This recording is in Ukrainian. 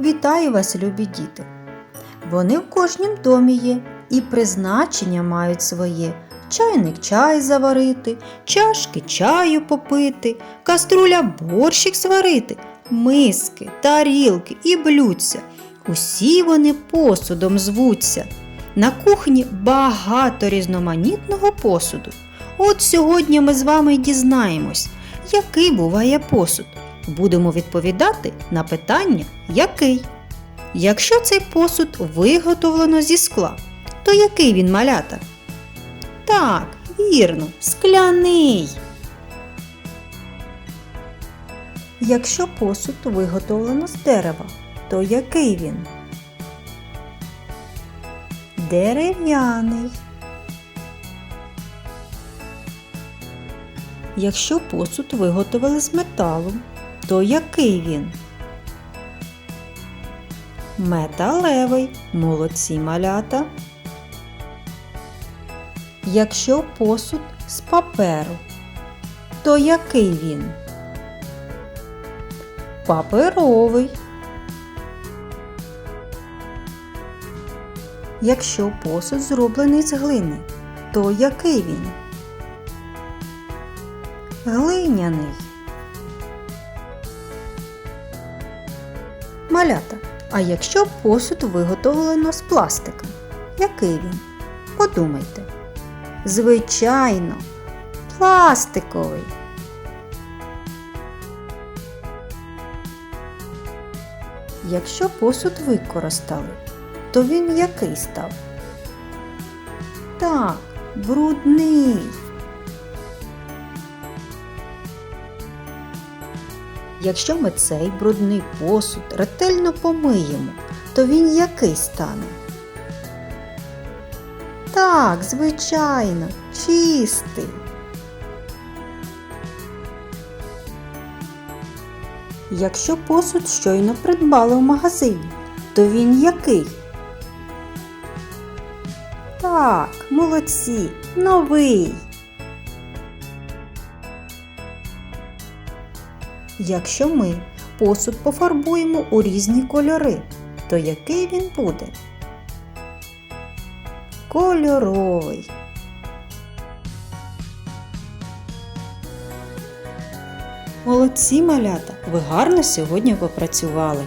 Вітаю вас, любі діти! Вони в кожнім домі є і призначення мають своє. Чайник чай заварити, чашки чаю попити, каструля борщик сварити, миски, тарілки і блюдця. Усі вони посудом звуться. На кухні багато різноманітного посуду. От сьогодні ми з вами дізнаємось, який буває посуд. Будемо відповідати на питання який. Якщо цей посуд виготовлено зі скла, то який він малята? Так, вірно, скляний. Якщо посуд виготовлено з дерева, то який він? Дерев'яний. Якщо посуд виготовили з металу, то який він? Металевий. Молодці малята. Якщо посуд з паперу, то який він? Паперовий. Якщо посуд зроблений з глини, то який він? Глиняний. Малята. А якщо посуд виготовлено з пластика, який він? Подумайте. Звичайно, пластиковий. Якщо посуд використали, то він який став? Так, брудний. Якщо ми цей брудний посуд ретельно помиємо, то він який стане? Так, звичайно, чистий. Якщо посуд щойно придбали в магазині, то він який? Так, молодці, новий. Якщо ми посуд пофарбуємо у різні кольори, то який він буде? Кольоровий. Молодці малята! Ви гарно сьогодні попрацювали.